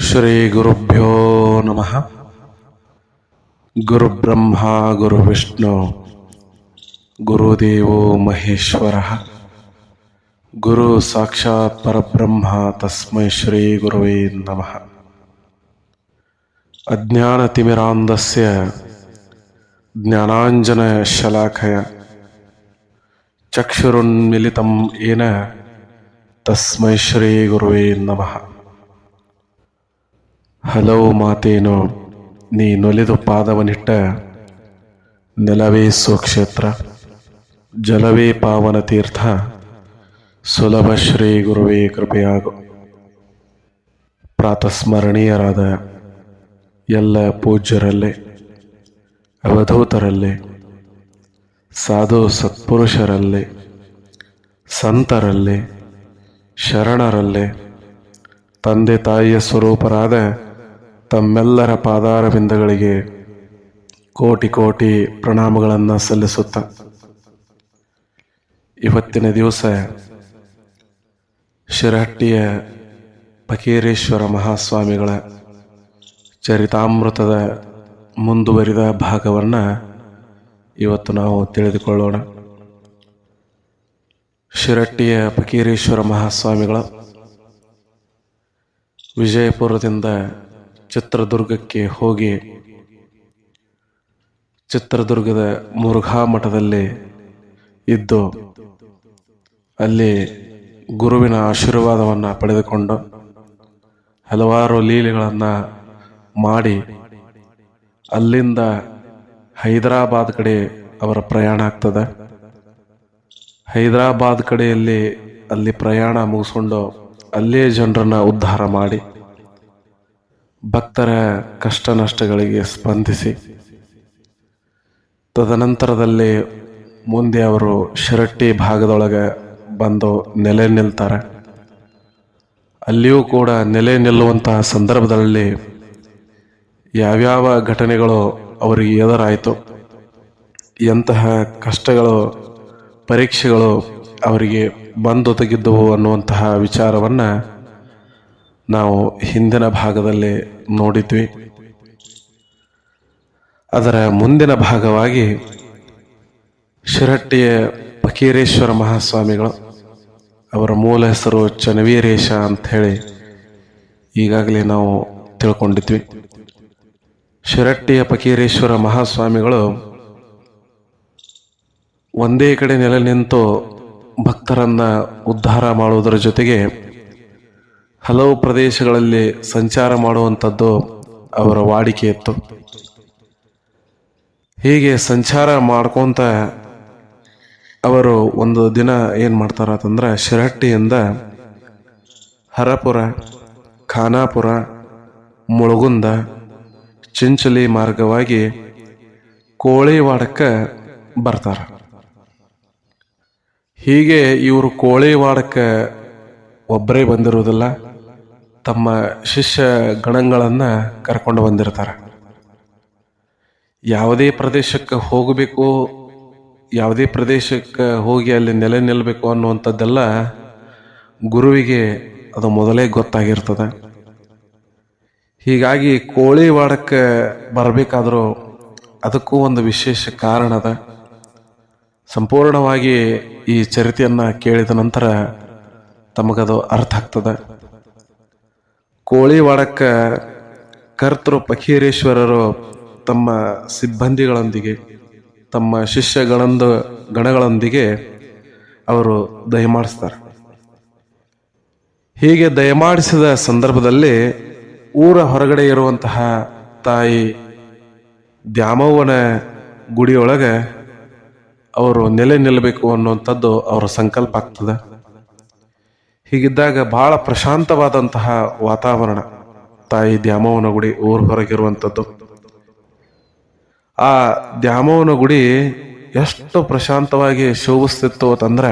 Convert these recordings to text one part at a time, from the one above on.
श्री गुरुभ्यो नमः। गुरुब्रह्मा, गुरुविष्णु, गुरुदेवो महेश्वरः। गुरुसाक्षात् परब्रह्मा, तस्मै श्रीगुरवे नमः। अज्ञानतिमिरान्धस्य ज्ञानाञ्जनशलाखय चक्षुरुन्मिलितं येन तस्मै श्रीगुरवे नमः। ಹಲವು ಮಾತೇನು, ನೀ ನೊಲಿದು ಪಾದವನಿಟ್ಟ ನೆಲವೇ ಸ್ವಕ್ಷೇತ್ರ, ಜಲವೇ ಪಾವನ ತೀರ್ಥ, ಸುಲಭ ಶ್ರೀ ಗುರುವೇ ಕೃಪೆಯಾಗು. ಪ್ರಾತಸ್ಮರಣೀಯರಾದ ಎಲ್ಲ ಪೂಜ್ಯರಲ್ಲೇ, ಅವಧೂತರಲ್ಲೇ, ಸಾಧು ಸತ್ಪುರುಷರಲ್ಲೇ, ಸಂತರಲ್ಲೇ, ಶರಣರಲ್ಲೇ, ತಂದೆ ತಾಯಿಯ ಸ್ವರೂಪರಾದ ತಮ್ಮೆಲ್ಲರ ಪಾದಾರವಿಂದಗಳಿಗೆ ಕೋಟಿ ಕೋಟಿ ಪ್ರಣಾಮಗಳನ್ನು ಸಲ್ಲಿಸುತ್ತ. ಇವತ್ತಿನ ದಿವಸ ಶಿರಹಟ್ಟಿಯ ಫಕೀರೇಶ್ವರ ಮಹಾಸ್ವಾಮಿಗಳ ಚರಿತಾಮೃತದ ಮುಂದುವರಿದ ಭಾಗವನ್ನು ಇವತ್ತು ನಾವು ತಿಳಿದುಕೊಳ್ಳೋಣ. ಶಿರಟ್ಟಿಯ ಫಕೀರೇಶ್ವರ ಮಹಾಸ್ವಾಮಿಗಳ ವಿಜಯಪುರದಿಂದ ಚಿತ್ರದುರ್ಗಕ್ಕೆ ಹೋಗಿ ಚಿತ್ರದುರ್ಗದ ಮುರುಘಾ ಮಠದಲ್ಲಿ ಇದ್ದು ಅಲ್ಲಿ ಗುರುವಿನ ಆಶೀರ್ವಾದವನ್ನು ಪಡೆದುಕೊಂಡು ಹಲವಾರು ಲೀಲೆಗಳನ್ನು ಮಾಡಿ ಅಲ್ಲಿಂದ ಹೈದರಾಬಾದ್ ಕಡೆ ಅವರ ಪ್ರಯಾಣ ಆಗ್ತದೆ. ಹೈದರಾಬಾದ್ ಕಡೆಯಲ್ಲಿ ಅಲ್ಲಿ ಪ್ರಯಾಣ ಮುಗಿಸ್ಕೊಂಡು ಅಲ್ಲೇ ಜನರನ್ನು ಉದ್ಧಾರ ಮಾಡಿ ಭಕ್ತರ ಕಷ್ಟ ನಷ್ಟಗಳಿಗೆ ಸ್ಪಂದಿಸಿ. ತದನಂತರದಲ್ಲಿ ಮುಂದೆ ಅವರು ಶಿರಟ್ಟಿ ಭಾಗದೊಳಗೆ ಬಂದು ನೆಲೆ ನಿಲ್ತಾರೆ. ಅಲ್ಲಿಯೂ ಕೂಡ ನೆಲೆ ನಿಲ್ಲುವಂತಹ ಸಂದರ್ಭದಲ್ಲಿ ಯಾವ್ಯಾವ ಘಟನೆಗಳು ಅವರಿಗೆ ಎದುರಾಯಿತು, ಎಂತಹ ಕಷ್ಟಗಳು, ಪರೀಕ್ಷೆಗಳು ಅವರಿಗೆ ಬಂದು ತೆಗೆದುವು ಅನ್ನುವಂತಹ ವಿಚಾರವನ್ನು ನಾವು ಹಿಂದಿನ ಭಾಗದಲ್ಲಿ ನೋಡಿದ್ವಿ. ಅದರ ಮುಂದಿನ ಭಾಗವಾಗಿ ಶಿರಟ್ಟಿಯ ಫಕೀರೇಶ್ವರ ಮಹಾಸ್ವಾಮಿಗಳು, ಅವರ ಮೂಲ ಹೆಸರು ಚನವೀರೇಶ ಅಂತ ಹೇಳಿ ಈಗಾಗಲೇ ನಾವು ತಿಳ್ಕೊಂಡಿದ್ವಿ. ಶಿರಟ್ಟಿಯ ಫಕೀರೇಶ್ವರ ಮಹಾಸ್ವಾಮಿಗಳು ಒಂದೇ ಕಡೆ ನೆಲೆ ನಿಂತು ಭಕ್ತರನ್ನ ಉದ್ಧಾರ ಮಾಡುವುದರ ಜೊತೆಗೆ ಹಲವು ಪ್ರದೇಶಗಳಲ್ಲಿ ಸಂಚಾರ ಮಾಡುವಂಥದ್ದು ಅವರ ವಾಡಿಕೆ ಇತ್ತು. ಹೀಗೆ ಸಂಚಾರ ಮಾಡ್ಕೊತ ಅವರು ಒಂದು ದಿನ ಏನು ಮಾಡ್ತಾರ ಅಂತಂದ್ರೆ ಶಿರಹಟ್ಟಿಯಿಂದ ಹರಪುರ, ಖಾನಾಪುರ, ಮುಳುಗುಂದ, ಚಿಂಚಲಿ ಮಾರ್ಗವಾಗಿ ಕೋಳಿವಾಡಕ್ಕೆ ಬರ್ತಾರೆ. ಹೀಗೆ ಇವರು ಕೋಳಿವಾಡಕ್ಕೆ ಒಬ್ಬರೇ ಬಂದಿರುವುದಿಲ್ಲ. ತಮ್ಮ ಶಿಷ್ಯ ಗಣಗಳನ್ನು ಕರ್ಕೊಂಡು ಬಂದಿರ್ತಾರೆ. ಯಾವುದೇ ಪ್ರದೇಶಕ್ಕೆ ಹೋಗಬೇಕು, ಯಾವುದೇ ಪ್ರದೇಶಕ್ಕೆ ಹೋಗಿ ಅಲ್ಲಿ ನೆಲೆ ನಿಲ್ಲಬೇಕು ಅನ್ನುವಂಥದ್ದೆಲ್ಲ ಗುರುವಿಗೆ ಅದು ಮೊದಲೇ ಗೊತ್ತಾಗಿರ್ತದೆ. ಹೀಗಾಗಿ ಕೋಳಿವಾಡಕ್ಕೆ ಬರಬೇಕಾದರೂ ಅದಕ್ಕೂ ಒಂದು ವಿಶೇಷ ಕಾರಣ ಅದ. ಸಂಪೂರ್ಣವಾಗಿ ಈ ಚರಿತೆಯನ್ನು ಕೇಳಿದ ನಂತರ ತಮಗದು ಅರ್ಥ ಆಗ್ತದೆ. ಕೋಳಿವಾಡಕ್ಕೆ ಕರ್ತೃ ಪಖೀರೇಶ್ವರರು ತಮ್ಮ ಸಿಬ್ಬಂದಿಗಳೊಂದಿಗೆ, ತಮ್ಮ ಶಿಷ್ಯಗಳಂದು ಗಣಗಳೊಂದಿಗೆ ಅವರು ದಯಮಾಡಿಸ್ತಾರೆ ಹೀಗೆ ದಯಮಾಡಿಸಿದ ಸಂದರ್ಭದಲ್ಲಿ ಊರ ಹೊರಗಡೆ ಇರುವಂತಹ ತಾಯಿ ದ್ಯಾಮವ್ವನ ಗುಡಿಯೊಳಗೆ ಅವರು ನೆಲೆ ನಿಲ್ಲಬೇಕು ಅನ್ನುವಂಥದ್ದು ಅವರ ಸಂಕಲ್ಪ ಆಗ್ತದೆ. ಹೀಗಿದ್ದಾಗ ಬಹಳ ಪ್ರಶಾಂತವಾದಂತಹ ವಾತಾವರಣ ತಾಯಿ ದ್ಯಾಮವ್ವನ ಗುಡಿ ಊರ್ ಹೊರಗಿರುವಂಥದ್ದು. ಆ ದ್ಯಾಮವ್ವನ ಗುಡಿ ಎಷ್ಟು ಪ್ರಶಾಂತವಾಗಿ ಶೋಭಿಸ್ತಿತ್ತು ಅಂತಂದ್ರೆ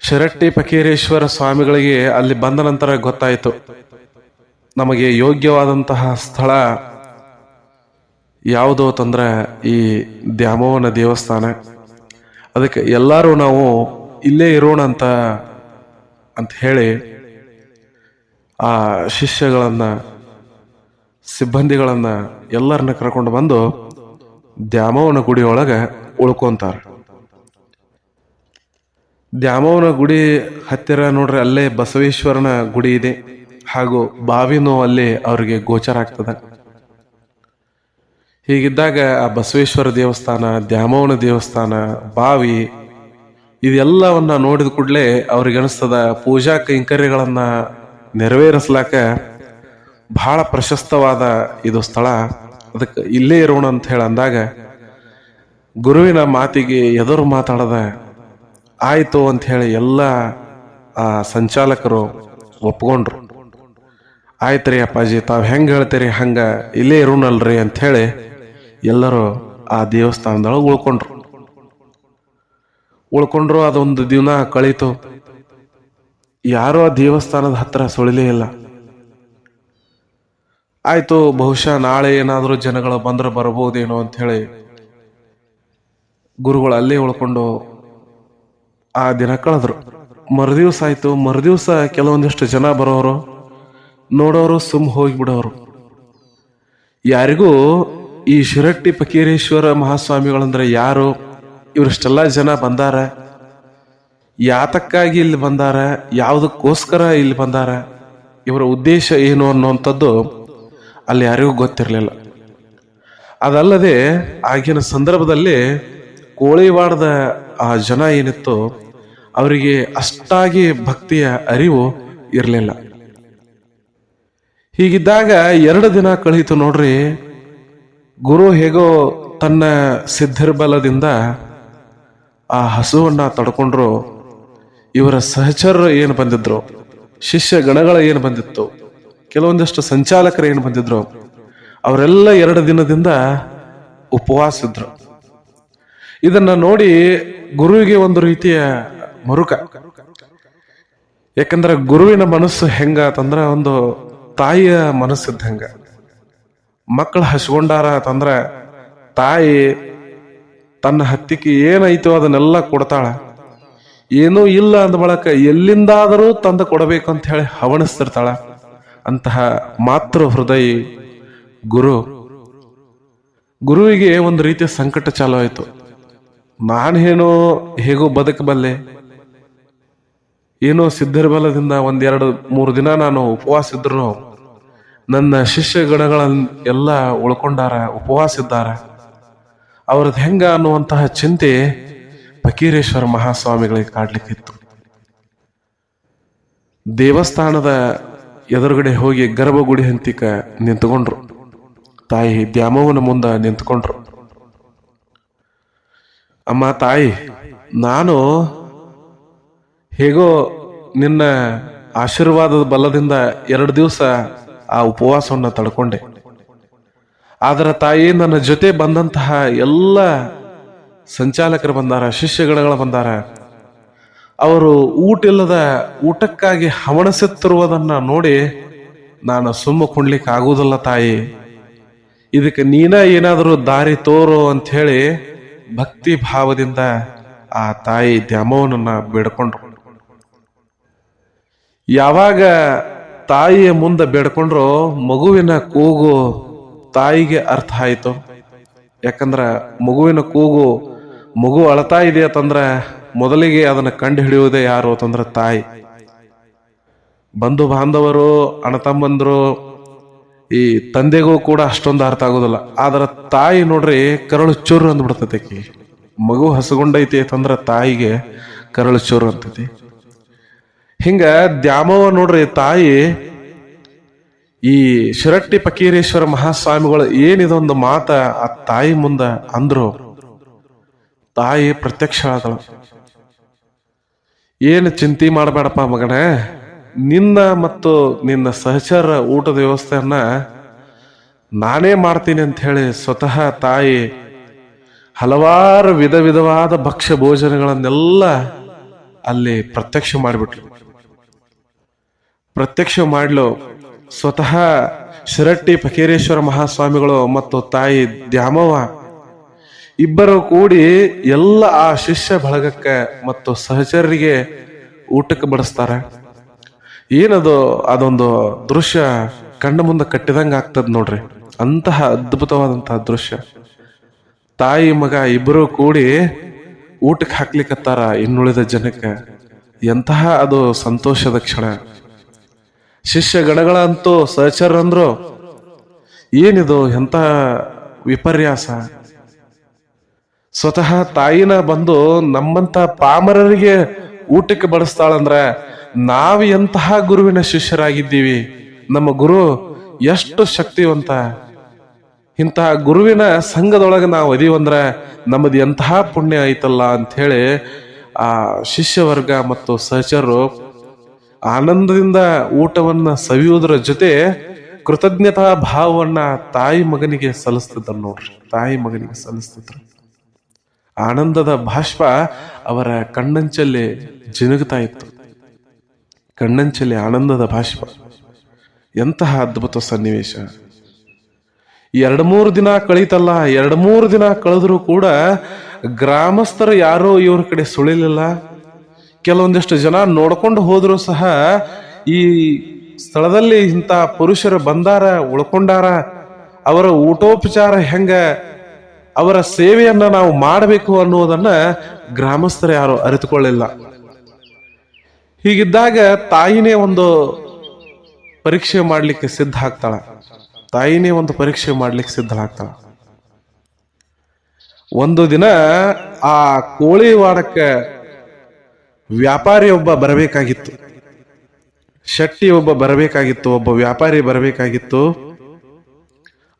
ಶಿರಟ್ಟಿ ಪಕೀರೇಶ್ವರ ಸ್ವಾಮಿಗಳಿಗೆ ಅಲ್ಲಿ ಬಂದ ನಂತರ ಗೊತ್ತಾಯಿತು. ನಮಗೆ ಯೋಗ್ಯವಾದಂತಹ ಸ್ಥಳ ಯಾವುದು ಅಂತಂದ್ರೆ ಈ ದ್ಯಾಮವ್ವನ ದೇವಸ್ಥಾನ. ಅದಕ್ಕೆ ಎಲ್ಲರೂ ನಾವು ಇಲ್ಲೇ ಇರೋಣ ಅಂತ ಅಂತ ಹೇಳಿ ಆ ಶಿಷ್ಯಗಳನ್ನು, ಸಿಬ್ಬಂದಿಗಳನ್ನು ಎಲ್ಲರನ್ನ ಕರ್ಕೊಂಡು ಬಂದು ದ್ಯಾಮವನ ಗುಡಿಯೊಳಗೆ ಉಳ್ಕೊಂತಾರೆ. ದ್ಯಾಮವನ ಗುಡಿ ಹತ್ತಿರ ನೋಡ್ರಿ, ಅಲ್ಲೇ ಬಸವೇಶ್ವರನ ಗುಡಿ ಇದೆ. ಹಾಗೂ ಬಾವಿನೂ ಅಲ್ಲಿ ಅವರಿಗೆ ಗೋಚರ ಆಗ್ತದೆ. ಹೀಗಿದ್ದಾಗ ಆ ಬಸವೇಶ್ವರ ದೇವಸ್ಥಾನ ದ್ಯಾಮವನ ದೇವಸ್ಥಾನ, ಬಾವಿ ಇದೆಲ್ಲವನ್ನ ನೋಡಿದ ಕೂಡಲೇ ಅವ್ರಿಗೆ ಅನಿಸ್ತದ ಪೂಜಾ ಕೈಂಕರ್ಯಗಳನ್ನ ನೆರವೇರಿಸ್ಲಾಕ ಬಹಳ ಪ್ರಶಸ್ತವಾದ ಇದು ಸ್ಥಳ. ಅದಕ್ಕೆ ಇಲ್ಲೇ ಇರೋಣ ಅಂತ ಹೇಳಿ ಅಂದಾಗ ಗುರುವಿನ ಮಾತಿಗೆ ಎದುರು ಮಾತಾಡದ, ಆಯಿತು ಅಂತ ಹೇಳಿ ಎಲ್ಲ, ಆ, ಸಂಚಾಲಕರು ಒಪ್ಕೊಂಡ್ರು. ಆಯ್ತ್ರಿ ಅಪ್ಪಾಜಿ, ತಾವು ಹೆಂಗೆ ಹೇಳ್ತೀರಿ ಹಂಗ ಇಲ್ಲೇ ಇರೋಣಲ್ರಿ ಅಂತ ಹೇಳಿ ಎಲ್ಲರೂ ಆ ದೇವಸ್ಥಾನದೊಳಗೆ ಉಳ್ಕೊಂಡ್ರು. ಉಳ್ಕೊಂಡ್ರು, ಅದೊಂದು ದಿನ ಕಳೀತು. ಯಾರೂ ಆ ದೇವಸ್ಥಾನದ ಹತ್ರ ಸುಳಿಲೇ ಇಲ್ಲ. ಆಯ್ತು, ಬಹುಶಃ ನಾಳೆ ಏನಾದರೂ ಜನಗಳು ಬಂದ್ರೆ ಬರಬಹುದೇನೋ ಅಂತ ಹೇಳಿ ಗುರುಗಳು ಅಲ್ಲೇ ಉಳ್ಕೊಂಡು ಆ ದಿನ ಕಳೆದ್ರು. ಮರುದಿವ್ಸ ಆಯ್ತು. ಮರುದಿವ್ಸ ಕೆಲವೊಂದಿಷ್ಟು ಜನ ಬರೋರು, ನೋಡೋರು ಸುಮ್ ಹೋಗಿಬಿಡೋರು. ಯಾರಿಗೂ ಈ ಶಿರಟ್ಟಿ ಫಕೀರೇಶ್ವರ ಮಹಾಸ್ವಾಮಿಗಳಂದ್ರೆ ಯಾರು? ಇವರಿಷ್ಟೆಲ್ಲ ಜನ ಬಂದಾರ. ಯಾತಕ್ಕಾಗಿ ಇಲ್ಲಿ ಬಂದಾರ, ಯಾವುದಕ್ಕೋಸ್ಕರ ಇಲ್ಲಿ ಬಂದಾರ, ಇವರ ಉದ್ದೇಶ ಏನು ಅನ್ನುವಂಥದ್ದು ಅಲ್ಲಿ ಯಾರಿಗೂ ಗೊತ್ತಿರಲಿಲ್ಲ. ಅದಲ್ಲದೆ ಆಗಿನ ಸಂದರ್ಭದಲ್ಲಿ ಕೋಳಿವಾಡದ ಆ ಜನ ಏನಿತ್ತು ಅವರಿಗೆ ಅಷ್ಟಾಗಿ ಭಕ್ತಿಯ ಅರಿವು ಇರಲಿಲ್ಲ. ಹೀಗಿದ್ದಾಗ ಎರಡು ದಿನ ಕಳೀತು ನೋಡ್ರಿ, ಗುರು ಹೇಗೋ ತನ್ನ ಸಿದ್ಧಿರ್ಬಲದಿಂದ ಆ ಹಸುವನ್ನ ತಡ್ಕೊಂಡ್ರು. ಇವರ ಸಹಚರರು ಏನು ಬಂದಿದ್ರು? ಶಿಷ್ಯ ಗಣಗಳ ಏನು ಬಂದಿತ್ತು? ಕೆಲವೊಂದಿಷ್ಟು ಸಂಚಾಲಕರು ಏನು ಬಂದಿದ್ರು? ಅವರೆಲ್ಲ ಎರಡು ದಿನದಿಂದ ಉಪವಾಸ ಇದ್ರು. ಇದನ್ನ ನೋಡಿ ಗುರುವಿಗೆ ಒಂದು ರೀತಿಯ ಮರುಕ. ಯಾಕಂದ್ರೆ ಗುರುವಿನ ಮನಸ್ಸು ಹೆಂಗ ತಂದ್ರ ಒಂದು ತಾಯಿಯ ಮನಸ್ಸಿದ್ದ ಹೆಂಗ ಮಕ್ಕಳು ಹಸ್ಕೊಂಡಾರ ತಂದ್ರ ತಾಯಿ ತನ್ನ ಹತ್ತಿಗೆ ಏನೈತೋ ಅದನ್ನೆಲ್ಲ ಕೊಡ್ತಾಳ. ಏನೂ ಇಲ್ಲ ಅಂದ ಬಳಕ ಎಲ್ಲಿಂದಾದರೂ ತಂದು ಕೊಡಬೇಕು ಅಂತ ಹೇಳಿ ಹವಣಿಸ್ತಿರ್ತಾಳ. ಅಂತಹ ಮಾತೃ ಹೃದಯ ಗುರು. ಗುರುವಿಗೆ ಒಂದು ರೀತಿಯ ಸಂಕಟ ಚಾಲು ಆಯಿತು. ನಾನೇನೋ ಹೇಗೋ ಬದುಕಬಲ್ಲೆ ಏನೋ ಸಿದ್ಧರ್ಬಲದಿಂದ ಒಂದೆರಡು ಮೂರು ದಿನ ನಾನು ಉಪವಾಸ ಇದ್ರು ನನ್ನ ಶಿಷ್ಯ ಗಣಗಳನ್ನ ಎಲ್ಲ ಉಳ್ಕೊಂಡಾರ, ಉಪವಾಸ ಇದ್ದಾರ. ಅವ್ರದ್ದು ಹೆಂಗ ಅನ್ನುವಂತಹ ಚಿಂತೆ ಫಕೀರೇಶ್ವರ ಮಹಾಸ್ವಾಮಿಗಳಿಗೆ ಕಾಡ್ಲಿಕ್ಕಿತ್ತು. ದೇವಸ್ಥಾನದ ಎದುರುಗಡೆ ಹೋಗಿ ಗರ್ಭಗುಡಿ ಹಂತಿಕ ನಿಂತ್ಕೊಂಡ್ರು. ತಾಯಿ ದ್ಯಾಮವ್ವನ ಮುಂದೆ ನಿಂತ್ಕೊಂಡ್ರು. ಅಮ್ಮ, ತಾಯಿ, ನಾನು ಹೇಗೋ ನಿನ್ನ ಆಶೀರ್ವಾದದ ಬಲದಿಂದ ಎರಡು ದಿವಸ ಆ ಉಪವಾಸವನ್ನು ತಡ್ಕೊಂಡೆ. ಆದ್ರೆ ತಾಯಿ ನನ್ನ ಜೊತೆ ಬಂದಂತಹ ಎಲ್ಲ ಸಂಚಾಲಕರು ಬಂದಾರ, ಶಿಷ್ಯಗಣಗಳು ಬಂದಾರ. ಅವರು ಊಟ ಇಲ್ಲದ ಊಟಕ್ಕಾಗಿ ಹವಣಿಸುತ್ತಿರುವುದನ್ನ ನೋಡಿ ನಾನು ಸುಮ್ಮ ಕುಣ್ಲಿಕ್ಕೆ ಆಗುವುದಿಲ್ಲ ತಾಯಿ. ಇದಕ್ಕೆ ನೀನ ಏನಾದರೂ ದಾರಿ ತೋರು ಅಂತ ಹೇಳಿ ಭಕ್ತಿ ಭಾವದಿಂದ ಆ ತಾಯಿ ದ್ಯಾಮವನನ್ನ ಬೇಡ್ಕೊಂಡ್ರು. ಯಾವಾಗ ತಾಯಿಯ ಮುಂದೆ ಬೇಡ್ಕೊಂಡ್ರು ಮಗುವಿನ ಕೂಗು ತಾಯಿಗೆ ಅರ್ಥ ಆಯಿತು. ಯಾಕಂದ್ರೆ ಮಗುವಿನ ಕೂಗು, ಮಗು ಅಳತಾ ಇದೆ ಅಂತಂದ್ರ ಮೊದಲಿಗೆ ಅದನ್ನ ಕಂಡು ಹಿಡಿಯುವುದೇ ಯಾರು ಅಂತಂದ್ರ ತಾಯಿ. ಬಂಧು ಬಾಂಧವರು, ಅಣ್ಣ ತಮ್ಮಂದ್ರು, ಈ ತಂದೆಗೂ ಕೂಡ ಅಷ್ಟೊಂದು ಅರ್ಥ ಆಗೋದಿಲ್ಲ. ಆದ್ರ ತಾಯಿ ನೋಡ್ರಿ ಕರಳು ಚೂರು ಅಂದ್ಬಿಡ್ತೈತಿ ಮಗು ಹಸಗೊಂಡೈತಿ ಅಂತಂದ್ರ ತಾಯಿಗೆ ಕರಳು ಚೂರು ಅಂತೈತಿ ಹಿಂಗ ದ್ಯಾಮವ್ವ ನೋಡ್ರಿ ತಾಯಿ ಈ ಶಿರಟ್ಟಿ ಪಕೀರೇಶ್ವರ ಮಹಾಸ್ವಾಮಿಗಳು ಏನಿದೊಂದು ಮಾತ ಆ ತಾಯಿ ಮುಂದ ಅಂದ್ರು, ತಾಯಿ ಪ್ರತ್ಯಕ್ಷ ಆದಳು ಏನು ಚಿಂತೆ ಮಾಡಬೇಡಪ್ಪ ಮಗನೇ, ನಿನ್ನ ಮತ್ತು ನಿನ್ನ ಸಹಚರ ಊಟದ ವ್ಯವಸ್ಥೆಯನ್ನ ನಾನೇ ಮಾಡ್ತೀನಿ ಅಂತ ಹೇಳಿ ಸ್ವತಃ ತಾಯಿ ಹಲವಾರು ವಿಧ ವಿಧವಾದ ಭಕ್ಷ್ಯ ಭೋಜನಗಳನ್ನೆಲ್ಲ ಅಲ್ಲಿ ಪ್ರತ್ಯಕ್ಷ ಮಾಡಿಬಿಟ್ಲು. ಪ್ರತ್ಯಕ್ಷ ಮಾಡ್ಲು ಸ್ವತಃ ಶಿರಟ್ಟಿ ಫಕೀರೇಶ್ವರ ಮಹಾಸ್ವಾಮಿಗಳು ಮತ್ತು ತಾಯಿ ದ್ಯಾಮವ್ವ ಇಬ್ಬರು ಕೂಡಿ ಎಲ್ಲ ಆ ಶಿಷ್ಯ ಬಳಗಕ್ಕೆ ಮತ್ತು ಸಹಚರರಿಗೆ ಊಟಕ್ಕೆ ಬಡಿಸ್ತಾರೆ. ಏನದು ಅದೊಂದು ದೃಶ್ಯ ಕಣ್ಣ ಮುಂದೆ ಕಟ್ಟಿದಂಗೆ ಆಗ್ತದ ನೋಡ್ರಿ. ಅಂತಹ ಅದ್ಭುತವಾದಂತಹ ದೃಶ್ಯ. ತಾಯಿ ಮಗ ಇಬ್ಬರು ಕೂಡಿ ಊಟಕ್ಕೆ ಹಾಕ್ಲಿಕ್ಕತ್ತಾರ ಇನ್ನುಳಿದ ಜನಕ್ಕೆ. ಎಂತಹ ಅದು ಸಂತೋಷದ ಕ್ಷಣ. ಶಿಷ್ಯ ಗಣಗಳಂತೂ ಸಹಚರ ಅಂದ್ರು ಏನಿದು ಎಂಥ ವಿಪರ್ಯಾಸ? ಸ್ವತಃ ತಾಯಿನ ಬಂದು ನಮ್ಮಂತ ಪಾಮರರಿಗೆ ಊಟಕ್ಕೆ ಬಡಿಸ್ತಾಳಂದ್ರೆ ನಾವು ಎಂತಹ ಗುರುವಿನ ಶಿಷ್ಯರಾಗಿದ್ದೀವಿ? ನಮ್ಮ ಗುರು ಎಷ್ಟು ಶಕ್ತಿವಂತ. ಇಂತಹ ಗುರುವಿನ ಸಂಘದೊಳಗೆ ನಾವು ಒದಿವಂದ್ರೆ ನಮ್ಮದು ಎಂತಹ ಪುಣ್ಯ ಐತಲ್ಲ ಅಂತ ಹೇಳಿ ಆ ಶಿಷ್ಯ ವರ್ಗ ಮತ್ತು ಸಹಚರರು ಆನಂದದಿಂದ ಊಟವನ್ನ ಸವಿಯುವುದರ ಜೊತೆ ಕೃತಜ್ಞತಾ ಭಾವವನ್ನ ತಾಯಿ ಮಗನಿಗೆ ಸಲ್ಲಿಸ್ತಿದ್ರು ನೋಡ್ರಿ. ತಾಯಿ ಮಗನಿಗೆ ಸಲ್ಲಿಸ್ತಿದ್ರು. ಆನಂದದ ಭಾಷ್ಪ ಅವರ ಕಣ್ಣಂಚಲ್ಲಿ ಜಿನುಗುತ್ತಾ ಇತ್ತು. ಕಣ್ಣಂಚಲ್ಲಿ ಆನಂದದ ಭಾಷ್ಪ. ಎಂತಹ ಅದ್ಭುತ ಸನ್ನಿವೇಶ. ಎರಡು ಮೂರು ದಿನ ಕಳೀತಲ್ಲ, ಎರಡು ಮೂರು ದಿನ ಕಳೆದ್ರು ಕೂಡ ಗ್ರಾಮಸ್ಥರು ಯಾರೋ ಇವ್ರ ಕಡೆ ಸುಳಿಲಿಲ್ಲ. ಕೆಲವೊಂದಿಷ್ಟು ಜನ ನೋಡ್ಕೊಂಡು ಹೋದರೂ ಸಹ ಈ ಸ್ಥಳದಲ್ಲಿ ಇಂಥ ಪುರುಷರು ಬಂದಾರ, ಉಳ್ಕೊಂಡಾರ, ಅವರ ಊಟೋಪಚಾರ ಹೆಂಗ, ಅವರ ಸೇವೆಯನ್ನ ನಾವು ಮಾಡಬೇಕು ಅನ್ನುವುದನ್ನ ಗ್ರಾಮಸ್ಥರು ಯಾರು ಅರಿತುಕೊಳ್ಳಿಲ್ಲ. ಹೀಗಿದ್ದಾಗ ತಾಯಿನೇ ಒಂದು ಪರೀಕ್ಷೆ ಮಾಡ್ಲಿಕ್ಕೆ ಸಿದ್ಧ ಆಗ್ತಾಳ. ತಾಯಿನೇ ಒಂದು ಪರೀಕ್ಷೆ ಮಾಡ್ಲಿಕ್ಕೆ ಸಿದ್ಧಳಾಗ್ತಾಳ ಒಂದು ದಿನ ಆ ಕೋಳಿ ವಾಡಕ್ಕೆ ವ್ಯಾಪಾರಿ ಒಬ್ಬ ಬರಬೇಕಾಗಿತ್ತು. ಶೆಟ್ಟಿ ಒಬ್ಬ ಬರಬೇಕಾಗಿತ್ತು, ಒಬ್ಬ ವ್ಯಾಪಾರಿ ಬರಬೇಕಾಗಿತ್ತು.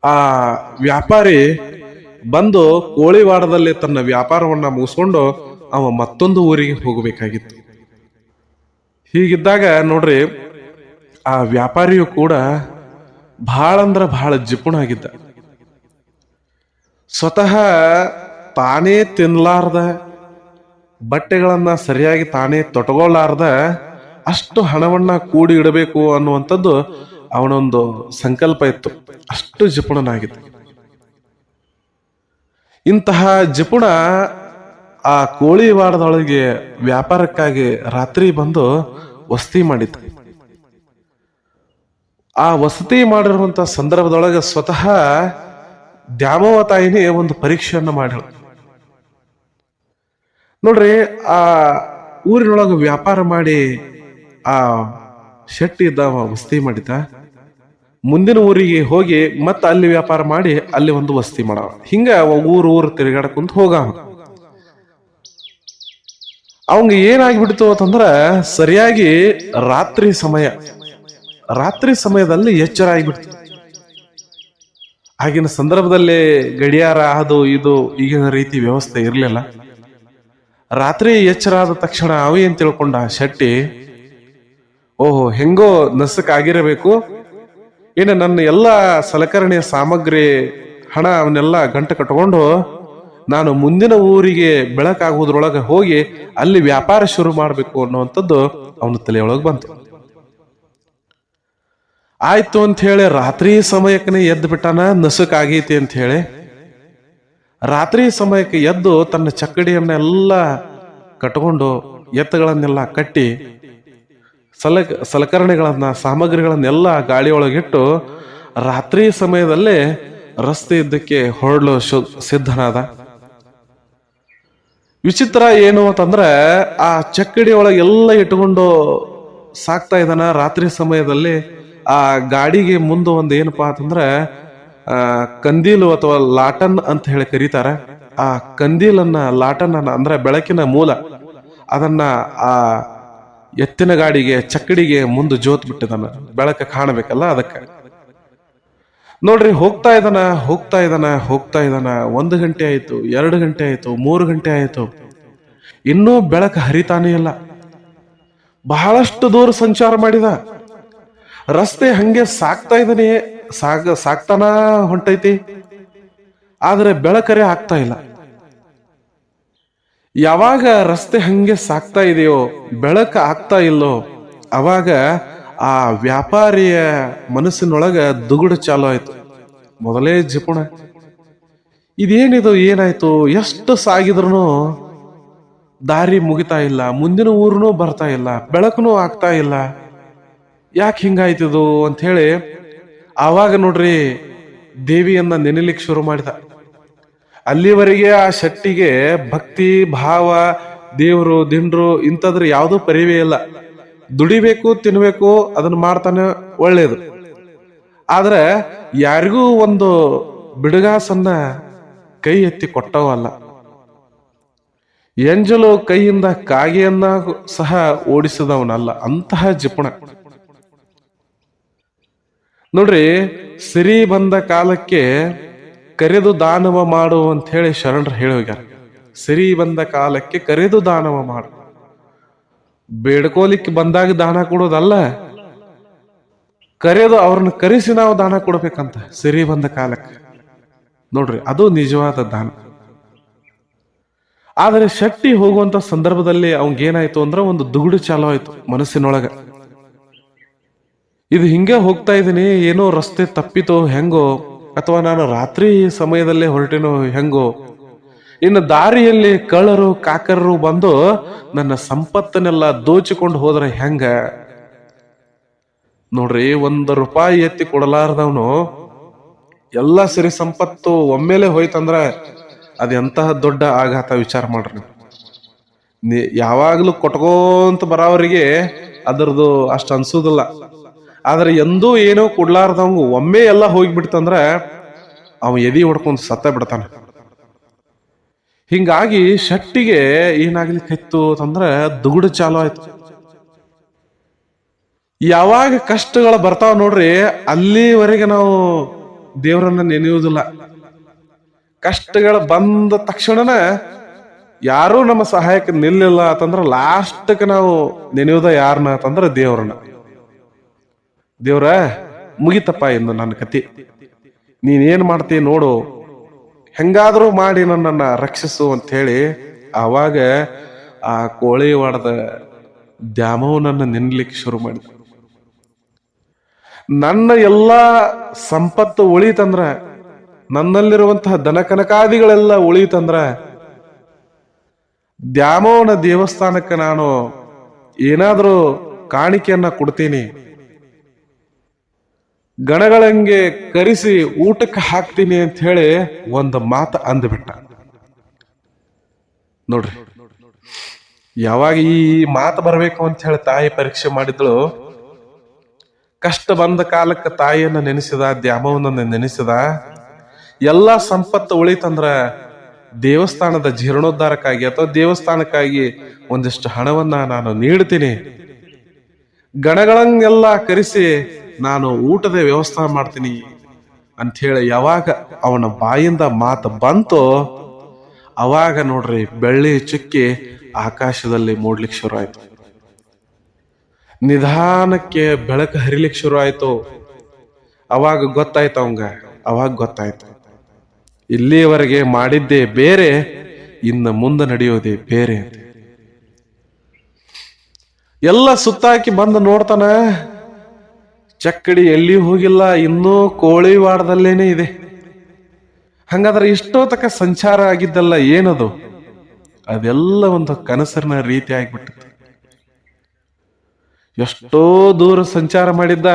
ಆ ವ್ಯಾಪಾರಿ ಬಂದು ಕೋಳಿವಾಡದಲ್ಲಿ ತನ್ನ ವ್ಯಾಪಾರವನ್ನ ಮುಗಿಸ್ಕೊಂಡು ಅವ ಮತ್ತೊಂದು ಊರಿಗೆ ಹೋಗಬೇಕಾಗಿತ್ತು. ಹೀಗಿದ್ದಾಗ ನೋಡ್ರಿ, ಆ ವ್ಯಾಪಾರಿಯು ಕೂಡ ಬಹಳ ಅಂದ್ರ ಬಹಳ ಜಿಪುಣ ಆಗಿದ್ದ. ಸ್ವತಃ ತಾನೇ ತಿನ್ಲಾರ್ದ ಬಟ್ಟೆಗಳನ್ನ ಸರಿಯಾಗಿ ತಾನೇ ತೊಟಗೊಳ್ಳಾರ್ದ ಅಷ್ಟು ಹಣವನ್ನ ಕೂಡಿ ಇಡಬೇಕು ಅನ್ನುವಂಥದ್ದು ಅವನೊಂದು ಸಂಕಲ್ಪ ಇತ್ತು. ಅಷ್ಟು ಜಿಪುಣನಾಗಿದ್ದ. ಇಂತಹ ಜಿಪುಣ ಆ ಕೋಳಿವಾಡದೊಳಗೆ ವ್ಯಾಪಾರಕ್ಕಾಗಿ ರಾತ್ರಿ ಬಂದು ವಸತಿ ಮಾಡಿದ್ದ. ಆ ವಸತಿ ಮಾಡಿರುವಂತ ಸಂದರ್ಭದೊಳಗೆ ಸ್ವತಃ ದ್ಯಾಮವ ತಾಯಿನೇ ಒಂದು ಪರೀಕ್ಷೆಯನ್ನು ಮಾಡಿಳು ನೋಡ್ರಿ, ಆ ಊರಿನೊಳಗ ವ್ಯಾಪಾರ ಮಾಡಿ ಆ ಶೆಟ್ಟಿ ಇದ್ದ ವಸತಿ ಮಾಡಿದ್ದ. ಮುಂದಿನ ಊರಿಗೆ ಹೋಗಿ ಮತ್ತೆ ಅಲ್ಲಿ ವ್ಯಾಪಾರ ಮಾಡಿ ಅಲ್ಲಿ ಒಂದು ವಸತಿ ಮಾಡವ. ಹಿಂಗ ಊರು ಊರು ತಿರುಗಾಡಕುಂತ ಹೋಗ ಅವಂಗ ಏನಾಗ್ಬಿಡ್ತು ಅಂತಂದ್ರ ಸರಿಯಾಗಿ ರಾತ್ರಿ ಸಮಯ, ರಾತ್ರಿ ಸಮಯದಲ್ಲಿ ಎಚ್ಚರ ಆಗಿಬಿಡ್ತು. ಆಗಿನ ಸಂದರ್ಭದಲ್ಲಿ ಗಡಿಯಾರ, ಅದು, ಇದು, ಈಗಿನ ರೀತಿ ವ್ಯವಸ್ಥೆ ಇರಲಿಲ್ಲ. ರಾತ್ರಿ ಎಚ್ಚರಾದ ತಕ್ಷಣ ಅವ ಏನ್ ತಿಳ್ಕೊಂಡ? ಶೆಟ್ಟಿ, ಓಹೋ, ಹೆಂಗೋ ನಸಕ್ಕಾಗಿರಬೇಕು ಏನು ನನ್ನ ಎಲ್ಲ ಸಲಕರಣೆ ಸಾಮಗ್ರಿ, ಹಣ ಅವನ್ನೆಲ್ಲ ಗಂಟೆ ಕಟ್ಕೊಂಡು ನಾನು ಮುಂದಿನ ಊರಿಗೆ ಬೆಳಕಾಗುವುದ್ರೊಳಗೆ ಹೋಗಿ ಅಲ್ಲಿ ವ್ಯಾಪಾರ ಶುರು ಮಾಡಬೇಕು ಅನ್ನುವಂಥದ್ದು ಅವನ ತಲೆಯೊಳಗೆ ಬಂತು. ಆಯ್ತು ಅಂತ ಹೇಳಿ ರಾತ್ರಿ ಸಮಯಕ್ಕನೆ ಎದ್ದು ಬಿಟ್ಟಾನ? ನಸುಕ್ ಆಗೈತಿ ಅಂತ ಹೇಳಿ. ರಾತ್ರಿ ಸಮಯಕ್ಕೆ ಎದ್ದು ತನ್ನ ಚಕ್ಕಡಿಯನ್ನೆಲ್ಲ ಕಟ್ಕೊಂಡು ಎತ್ತುಗಳನ್ನೆಲ್ಲ ಕಟ್ಟಿ ಸಲ ಸಲಕರಣೆಗಳನ್ನ, ಸಾಮಗ್ರಿಗಳನ್ನೆಲ್ಲ ಗಾಳಿಯೊಳಗಿಟ್ಟು ರಾತ್ರಿ ಸಮಯದಲ್ಲೇ ರಸ್ತೆ ಇದ್ದಕ್ಕೆ ಹೊರಡಲು ಶು ಸಿದ್ಧನಾದ. ವಿಚಿತ್ರ ಏನು ಅಂತಂದ್ರೆ ಆ ಚಕ್ಕಡಿ ಒಳಗೆ ಎಲ್ಲ ಇಟ್ಕೊಂಡು ಸಾಕ್ತಾ ಇದ್ದಾನ. ರಾತ್ರಿ ಸಮಯದಲ್ಲಿ ಆ ಗಾಡಿಗೆ ಮುಂದೆ ಒಂದು ಏನಪ್ಪಾ ಅಂತಂದ್ರೆ ಕಂದೀಲು ಅಥವಾ ಲಾಟನ್ ಅಂತ ಹೇಳಿ ಕರೀತಾರೆ. ಆ ಕಂದೀಲನ್ನ ಲಾಟನ್ ಅಂದ್ರೆ ಬೆಳಕಿನ ಮೂಲ. ಅದನ್ನ ಆ ಎತ್ತಿನ ಗಾಡಿಗೆ ಚಕ್ಕಡಿಗೆ ಮುಂದೆ ಜೋತ್ ಬಿಟ್ಟಿದಾನ ಬೆಳಕ ಕಾಣಬೇಕಲ್ಲ ಅದಕ್ಕೆ. ನೋಡ್ರಿ, ಹೋಗ್ತಾ ಇದ್ದಾನ ಹೋಗ್ತಾ ಇದ್ದಾನ ಹೋಗ್ತಾ ಇದ್ದಾನ. ಒಂದು ಗಂಟೆ ಆಯ್ತು, ಎರಡು ಗಂಟೆ ಆಯ್ತು, ಮೂರು ಗಂಟೆ ಆಯ್ತು. ಇನ್ನೂ ಬೆಳಕು ಹರಿತಾನೇ ಇಲ್ಲ. ಬಹಳಷ್ಟು ದೂರ ಸಂಚಾರ ಮಾಡಿದ. ರಸ್ತೆ ಹಂಗೆ ಸಾಕ್ತಾ ಇದ್ದಾನೆ ಸಾಗ, ಸಾಕ್ತಾನ ಹೊಂಟೈತಿ. ಆದರೆ ಬೆಳಕರೆ ಆಗ್ತಾ ಇಲ್ಲ. ಯಾವಾಗ ರಸ್ತೆ ಹಂಗೆ ಸಾಕ್ತಾ ಇದೆಯೋ, ಬೆಳಕು ಆಗ್ತಾ ಇಲ್ಲೋ, ಅವಾಗ ಆ ವ್ಯಾಪಾರಿಯ ಮನಸ್ಸಿನೊಳಗ ದುಗುಡು ಚಾಲು ಆಯ್ತು. ಮೊದಲೇ ಜಿಪುಣ. ಇದೇನಿದು, ಏನಾಯ್ತು, ಎಷ್ಟು ಸಾಗಿದ್ರು ದಾರಿ ಮುಗಿತಾ ಇಲ್ಲ, ಮುಂದಿನ ಊರ್ನೂ ಬರ್ತಾ ಇಲ್ಲ, ಬೆಳಕನೂ ಆಗ್ತಾ ಇಲ್ಲ. ಯಾಕೆ ಹಿಂಗಾಯ್ತದು ಅಂತ ಹೇಳಿ ಆವಾಗ ನೋಡ್ರಿ ದೇವಿಯನ್ನ ನೆನೆಲಿಕ್ಕೆ ಶುರು ಮಾಡಿದ. ಅಲ್ಲಿವರೆಗೆ ಆ ಶೆಟ್ಟಿಗೆ ಭಕ್ತಿ, ಭಾವ, ದೇವರು, ದಿಂಡ್ರು ಇಂಥದ್ರ ಯಾವುದೂ ಪರಿವೇ ಇಲ್ಲ. ದುಡಿಬೇಕು, ತಿನ್ಬೇಕು, ಅದನ್ನ ಮಾಡ್ತಾನೆ ಒಳ್ಳೇದು. ಆದ್ರೆ ಯಾರಿಗೂ ಒಂದು ಬಿಡುಗಾಸನ್ನ ಕೈ ಎತ್ತಿ ಕೊಟ್ಟವಲ್ಲ ಎಂಜಲು ಕೈಯಿಂದ ಕಾಗೆಯನ್ನ ಸಹ ಓಡಿಸಿದವನಲ್ಲ, ಅಂತಹ ಜಿಪುಣ. ನೋಡ್ರಿ, ಸಿರಿ ಬಂದ ಕಾಲಕ್ಕೆ ಕರೆದು ದಾನವ ಮಾಡು ಅಂತ ಹೇಳಿ ಶರಣರು ಹೇಳಿ ಹೋಗ್ಯಾರ. ಸಿರಿ ಬಂದ ಕಾಲಕ್ಕೆ ಕರೆದು ದಾನವ ಮಾಡು. ಬೇಡ್ಕೋಲಿಕ್ಕೆ ಬಂದಾಗ ದಾನ ಕೊಡೋದಲ್ಲ. ಕರೆದು ಅವ್ರನ್ನ ಕರೆಸಿ ನಾವು ದಾನ ಕೊಡ್ಬೇಕಂತ ಸಿರಿ ಬಂದ ಕಾಲಕ್ಕೆ. ನೋಡ್ರಿ, ಅದು ನಿಜವಾದ ದಾನ. ಆದರೆ ಶಕ್ತಿ ಹೋಗುವಂತ ಸಂದರ್ಭದಲ್ಲಿ ಅವಂಗೇನಾಯ್ತು ಅಂದ್ರೆ ಒಂದು ದುಗುಡು ಚಾಲು ಆಯ್ತು ಮನಸ್ಸಿನೊಳಗ. ಇದು ಹಿಂಗೆ ಹೋಗ್ತಾ ಇದ್ದೀನಿ ಏನೋ ರಸ್ತೆ ತಪ್ಪಿತೋ ಹೆಂಗೋ, ಅಥವಾ ನಾನು ರಾತ್ರಿ ಸಮಯದಲ್ಲೇ ಹೊರಟೇನೋ ಹೆಂಗೋ. ಇನ್ನು ದಾರಿಯಲ್ಲಿ ಕಳ್ಳರು, ಕಾಕರರು ಬಂದು ನನ್ನ ಸಂಪತ್ತನ್ನೆಲ್ಲ ದೋಚಿಕೊಂಡು ಹೋದ್ರೆ ಹೆಂಗ? ನೋಡ್ರಿ, ಒಂದು ರೂಪಾಯಿ ಎತ್ತಿ ಕೊಡಲಾರ್ದವನು, ಎಲ್ಲ ಸಿರಿ ಸಂಪತ್ತು ಒಮ್ಮೆಲೆ ಹೋಯ್ತಂದ್ರೆ ಅದು ಎಂತಹ ದೊಡ್ಡ ಆಘಾತ ವಿಚಾರ ಮಾಡ್ರಿ ಯಾವಾಗ್ಲೂ ಕೊಟ್ಕೋಂತ ಬರೋವರಿಗೆ ಅದರದು ಅಷ್ಟು ಅನ್ಸೋದಿಲ್ಲ. ಆದ್ರೆ ಎಂದೂ ಏನೋ ಕೊಡ್ಲಾರ್ದವಂಗು ಒಮ್ಮೆ ಎಲ್ಲ ಹೋಗ್ಬಿಡ್ತಂದ್ರ ಅವ ಎದಿ ಹೊಡ್ಕೊಂಡು ಸತ್ತ ಬಿಡ್ತಾನೆ. ಹಿಂಗಾಗಿ ಶೆಟ್ಟಿಗೆ ಏನಾಗ್ಲಿಕ್ಕಿತ್ತು ಅಂತಂದ್ರೆ ದುಗುಡು ಚಾಲು ಆಯ್ತು. ಯಾವಾಗ ಕಷ್ಟಗಳು ಬರ್ತಾವ ನೋಡ್ರಿ ಅಲ್ಲಿವರೆಗೆ ನಾವು ದೇವರನ್ನ ನೆನೆಯುವುದಿಲ್ಲ. ಕಷ್ಟಗಳು ಬಂದ ತಕ್ಷಣನ ಯಾರೂ ನಮ್ಮ ಸಹಾಯಕ್ಕೆ ನಿಲ್ಲಿಲ್ಲ ಅಂತಂದ್ರೆ ಲಾಸ್ಟ್ಗೆ ನಾವು ನೆನೆಯುವುದ ಯಾರನ್ನ ಅಂತಂದ್ರೆ ದೇವ್ರನ್ನ. ದೇವ್ರ, ಮುಗಿತಪ್ಪ ಎಂದು ನನ್ನ ಕತಿ. ನೀನೇನ್ ಮಾಡ್ತಿ ನೋಡು. ಹೆಂಗಾದ್ರೂ ಮಾಡಿ ನನ್ನನ್ನ ರಕ್ಷಿಸು ಅಂತ ಹೇಳಿ ಆವಾಗ ಆ ಕೋಳಿ ವಾಡದ ದ್ಯಾಮವ್ವನನ್ನ ನೆನ್ಲಿಕ್ಕೆ ಶುರು ಮಾಡಿದ. ನನ್ನ ಎಲ್ಲಾ ಸಂಪತ್ತು ಉಳಿತಂದ್ರ, ನನ್ನಲ್ಲಿರುವಂತಹ ದನಕನಕಾದಿಗಳೆಲ್ಲ ಉಳಿತಂದ್ರ ದ್ಯಾಮವ್ವನ ದೇವಸ್ಥಾನಕ್ಕೆ ನಾನು ಏನಾದರೂ ಕಾಣಿಕೆಯನ್ನ ಕೊಡ್ತೀನಿ. ಗಣಗಳಂಗೆ ಕರೆಸಿ ಊಟಕ್ಕೆ ಹಾಕ್ತೀನಿ ಅಂತ ಹೇಳಿ ಒಂದು ಮಾತು ಅಂದ್ಬಿಟ್ಟ. ನೋಡ್ರಿ, ಯಾವಾಗ ಈ ಮಾತು ಬರಬೇಕು ಅಂತ ಹೇಳಿ ತಾಯಿ ಪರೀಕ್ಷೆ ಮಾಡಿದ್ಳು ಕಷ್ಟ ಬಂದ ಕಾಲಕ್ಕೆ ತಾಯಿಯನ್ನು ನೆನೆಸಿದ ದ್ಯಾಮವನ್ನ ನೆನೆಸಿದ, ಎಲ್ಲ ಸಂಪತ್ತು ಉಳಿತಂದ್ರ ದೇವಸ್ಥಾನದ ಜೀರ್ಣೋದ್ಧಾರಕ್ಕಾಗಿ ಅಥವಾ ದೇವಸ್ಥಾನಕ್ಕಾಗಿ ಒಂದಿಷ್ಟು ಹಣವನ್ನ ನಾನು ನೀಡ್ತೀನಿ. ಗಣಗಳನ್ನೆಲ್ಲ ಕರೆಸಿ ನಾನು ಊಟದ ವ್ಯವಸ್ಥೆ ಮಾಡ್ತೀನಿ ಅಂತ ಹೇಳಿ ಯಾವಾಗ ಅವನ ಬಾಯಿಂದ ಮಾತು ಬಂತೋ, ಅವಾಗ ನೋಡ್ರಿ ಬೆಳ್ಳಿ ಚುಕ್ಕಿ ಆಕಾಶದಲ್ಲಿ ಮೂಡ್ಲಿಕ್ಕೆ ಶುರು ಆಯ್ತು. ನಿಧಾನಕ್ಕೆ ಬೆಳಕು ಹರಿಲಿಕ್ಕೆ ಶುರು ಆಯ್ತು. ಅವಾಗ ಗೊತ್ತಾಯ್ತು ಅವಂಗ, ಅವಾಗ ಗೊತ್ತಾಯ್ತು. ಇಲ್ಲಿಯವರೆಗೆ ಮಾಡಿದ್ದೇ ಬೇರೆ, ಇನ್ನು ಮುಂದೆ ನಡೆಯೋದೇ ಬೇರೆ ಅಂತ ಎಲ್ಲ ಸುತ್ತಾಕಿ ಬಂದು ನೋಡ್ತಾನ ಚಕ್ಕಡಿ ಎಲ್ಲಿ ಹೋಗಿಲ್ಲ, ಇನ್ನೂ ಕೋಳಿವಾಡದಲ್ಲೇನೆ ಇದೆ. ಹಂಗಾದ್ರೆ ಇಷ್ಟೋ ತಕ್ಕ ಸಂಚಾರ ಆಗಿದ್ದಲ್ಲ ಏನದು? ಅದೆಲ್ಲ ಒಂದು ಕನಸರ್ನ ರೀತಿ ಆಗ್ಬಿಟ್ಟಿತ್ತು. ಎಷ್ಟೋ ದೂರ ಸಂಚಾರ ಮಾಡಿದ್ದ,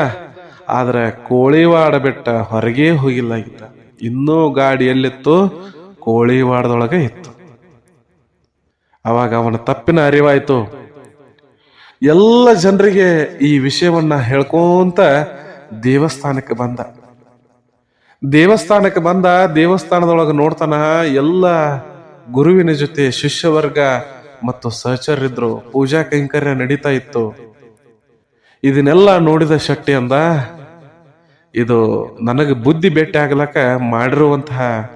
ಆದ್ರೆ ಕೋಳಿವಾಡ ಬೆಟ್ಟ ಹೊರಗೆ ಹೋಗಿಲ್ಲ ಆಗಿದ್ದ ಇನ್ನೂ ಗಾಡಿ ಎಲ್ಲಿತ್ತು ಕೋಳಿವಾಡದೊಳಗೆ ಇತ್ತು. ಅವಾಗ ಅವನ ತಪ್ಪಿನ ಅರಿವಾಯ್ತು. ಎಲ್ಲ ಜನರಿಗೆ ಈ ವಿಷಯವನ್ನ ಹೇಳ್ಕೊಂತ ದೇವಸ್ಥಾನಕ್ಕೆ ಬಂದ. ದೇವಸ್ಥಾನಕ್ಕೆ ಬಂದ, ದೇವಸ್ಥಾನದೊಳಗೆ ನೋಡ್ತಾನ ಎಲ್ಲ ಗುರುವಿನ ಜೊತೆ ಶಿಷ್ಯವರ್ಗ ಮತ್ತು ಸಹಚರಿದ್ರು ಪೂಜಾ ಕೈಂಕರ್ಯ ನಡೀತಾ ಇತ್ತು. ಇದನ್ನೆಲ್ಲ ನೋಡಿದ ಶೆಟ್ಟಿ ಅಂದ, ಇದು ನನಗೆ ಬುದ್ಧಿ ಭೇಟಿ ಆಗ್ಲಕ್ಕ ಮಾಡಿರುವಂತಹ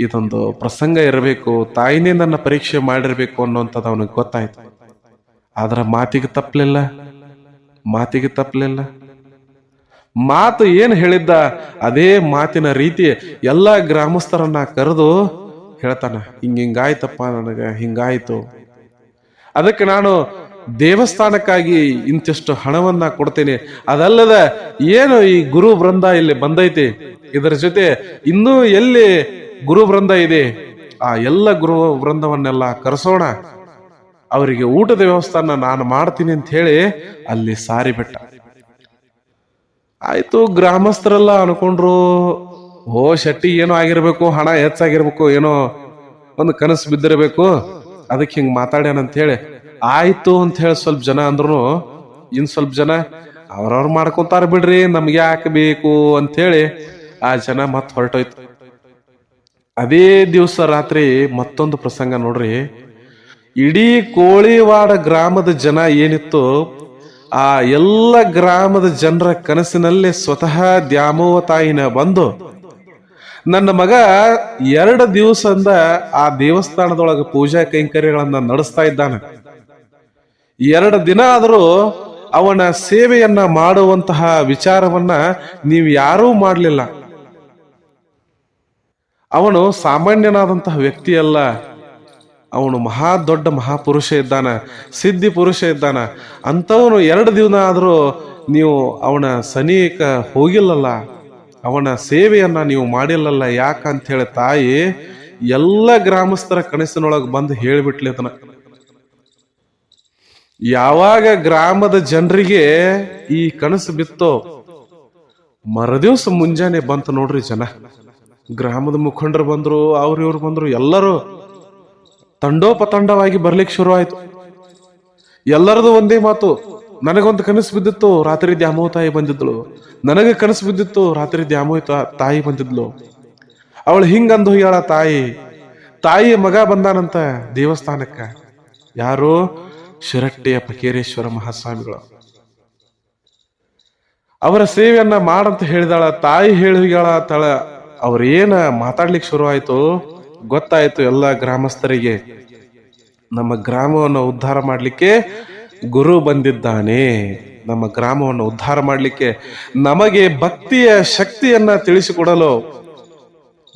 ಇದೊಂದು ಪ್ರಸಂಗ ಇರಬೇಕು. ತಾಯಿನೇ ನನ್ನ ಪರೀಕ್ಷೆ ಮಾಡಿರ್ಬೇಕು ಅನ್ನೋಂಥದ್ದು ಅವನಿಗೆ ಗೊತ್ತಾಯ್ತು. ಆದ್ರ ಮಾತಿಗೆ ತಪ್ಪಲಿಲ್ಲ ಮಾತಿಗೆ ತಪ್ಪಲಿಲ್ಲ ಮಾತು ಏನು ಹೇಳಿದ್ದ, ಅದೇ ಮಾತಿನ ರೀತಿ ಎಲ್ಲ ಗ್ರಾಮಸ್ಥರನ್ನ ಕರೆದು ಹೇಳ್ತಾನ ಹಿಂಗ ಹಿಂಗಾಯ್ತಪ್ಪ ನನಗೆ, ಹಿಂಗಾಯ್ತು. ಅದಕ್ಕೆ ನಾನು ದೇವಸ್ಥಾನಕ್ಕಾಗಿ ಇಂತಿಷ್ಟು ಹಣವನ್ನ ಕೊಡ್ತೇನೆ. ಅದಲ್ಲದ ಏನು ಈ ಗುರು ಬೃಂದ ಇಲ್ಲಿ ಬಂದೈತಿ? ಇದರ ಜೊತೆ ಇನ್ನೂ ಎಲ್ಲಿ ಗುರು ಬೃಂದ ಇದೆ? ಆ ಎಲ್ಲ ಗುರು ಬೃಂದವನ್ನೆಲ್ಲ ಕರೆಸೋಣ. ಅವರಿಗೆ ಊಟದ ವ್ಯವಸ್ಥೆಯನ್ನ ನಾನು ಮಾಡ್ತೀನಿ ಅಂತ ಹೇಳಿ ಅಲ್ಲಿ ಸಾರಿ ಬಿಟ್ಟ. ಆಯ್ತು, ಗ್ರಾಮಸ್ಥರೆಲ್ಲ ಅನ್ಕೊಂಡ್ರು, ಓ, ಶೆಟ್ಟಿ ಏನೋ ಆಗಿರ್ಬೇಕು, ಹಣ ಹೆಚ್ಚಾಗಿರ್ಬೇಕು, ಏನೋ ಒಂದು ಕನಸು ಬಿದ್ದಿರಬೇಕು, ಅದಕ್ಕೆ ಹಿಂಗೆ ಮಾತಾಡ್ಯಾನ ಅಂತ ಹೇಳಿ, ಆಯ್ತು ಅಂತ ಹೇಳಿ ಸ್ವಲ್ಪ ಜನ ಅಂದ್ರು ಇನ್ ಸ್ವಲ್ಪ ಜನ ಅವ್ರವ್ರು ಮಾಡ್ಕೊಂತಾರ ಬಿಡ್ರಿ, ನಮ್ಗೆ ಯಾಕೆ ಬೇಕು ಅಂತ ಹೇಳಿ ಆ ಜನ ಮತ್ತೆ ಹೊರಟೋಯ್ತು. ಅದೇ ದಿವಸ ರಾತ್ರಿ ಮತ್ತೊಂದು ಪ್ರಸಂಗ ನೋಡ್ರಿ ಇಡೀ ಕೋಳಿವಾಡ ಗ್ರಾಮದ ಜನ ಏನಿತ್ತು ಆ ಎಲ್ಲ ಗ್ರಾಮದ ಜನರ ಕನಸಿನಲ್ಲೇ ಸ್ವತಃ ದ್ಯಾಮವ್ವ ತಾಯಿನ ಬಂದು, ನನ್ನ ಮಗ ಎರಡು ದಿವಸದಿಂದ ಆ ದೇವಸ್ಥಾನದೊಳಗೆ ಪೂಜಾ ಕೈಂಕರ್ಯಗಳನ್ನ ನಡೆಸ್ತಾ ಇದ್ದಾನೆ. ಎರಡು ದಿನ ಆದರೂ ಅವನ ಸೇವೆಯನ್ನ ಮಾಡುವಂತಹ ವಿಚಾರವನ್ನ ನೀವು ಯಾರೂ ಮಾಡಲಿಲ್ಲ. ಅವನು ಸಾಮಾನ್ಯನಾದಂತಹ ವ್ಯಕ್ತಿ ಅಲ್ಲ ಅವನು ಮಹಾ ದೊಡ್ಡ ಮಹಾಪುರುಷ ಇದ್ದಾನ, ಸಿದ್ಧಿ ಪುರುಷ ಇದ್ದಾನ. ಅಂಥವನು ಎರಡು ದಿನ ಆದರೂ ನೀವು ಅವನ ಸನೀಕ ಹೋಗಿಲ್ಲಲ್ಲ, ಅವನ ಸೇವೆಯನ್ನು ನೀವು ಮಾಡಿಲ್ಲಲ್ಲ. ಯಾಕಂಥೇಳಿ ತಾಯಿ, ಎಲ್ಲ ಗ್ರಾಮಸ್ಥರ ಕನಸಿನೊಳಗೆ ಬಂದು ಹೇಳಿಬಿಟ್ಲಿ ಅದನ್ನ. ಯಾವಾಗ ಗ್ರಾಮದ ಜನರಿಗೆ ಈ ಕನಸು ಬಿತ್ತೋ, ಮರದಿವ್ಸ ಮುಂಜಾನೆ ಬಂತು ನೋಡ್ರಿ ಜನ. ಗ್ರಾಮದ ಮುಖಂಡರು ಬಂದರು, ಅವ್ರ ಇವ್ರು ಬಂದ್ರು, ಎಲ್ಲರೂ ತಂಡೋಪತಂಡವಾಗಿ ಬರ್ಲಿಕ್ಕೆ ಶುರು ಆಯ್ತು ಎಲ್ಲರದು ಒಂದೇ ಮಾತು, ನನಗೊಂದು ಕನಸು ಬಿದ್ದಿತ್ತು, ರಾತ್ರಿ ದ್ಯಾಮೋ ತಾಯಿ ಬಂದಿದ್ಳು. ನನಗೆ ಕನಸು ಬಿದ್ದಿತ್ತು, ರಾತ್ರಿ ದ್ಯಾಮೋ ತಾಯಿ ಬಂದಿದ್ಲು. ಅವಳು ಹಿಂಗಂದು ಹೋಗ್ಯಾಳ ತಾಯಿ, ತಾಯಿಯ ಮಗ ಬಂದಾನಂತ ದೇವಸ್ಥಾನಕ್ಕೆ. ಯಾರು? ಶಿರಟ್ಟಿಯ ಪಕೇರೇಶ್ವರ ಮಹಾಸ್ವಾಮಿಗಳು. ಅವರ ಸೇವೆಯನ್ನ ಮಾಡಂತ ಹೇಳಿದಾಳ, ತಾಯಿ ಹೇಳಿಗಳ ತಳ, ಅವ್ರೇನ ಮಾತಾಡ್ಲಿಕ್ಕೆ ಶುರು ಆಯ್ತು ಗೊತ್ತಾಯ್ತು ಎಲ್ಲ ಗ್ರಾಮಸ್ಥರಿಗೆ. ನಮ್ಮ ಗ್ರಾಮವನ್ನು ಉದ್ಧಾರ ಮಾಡಲಿಕ್ಕೆ ಗುರು ಬಂದಿದ್ದಾನೆ. ನಮ್ಮ ಗ್ರಾಮವನ್ನು ಉದ್ಧಾರ ಮಾಡಲಿಕ್ಕೆ ನಮಗೆ ಭಕ್ತಿಯ ಶಕ್ತಿಯನ್ನ ತಿಳಿಸಿಕೊಡಲು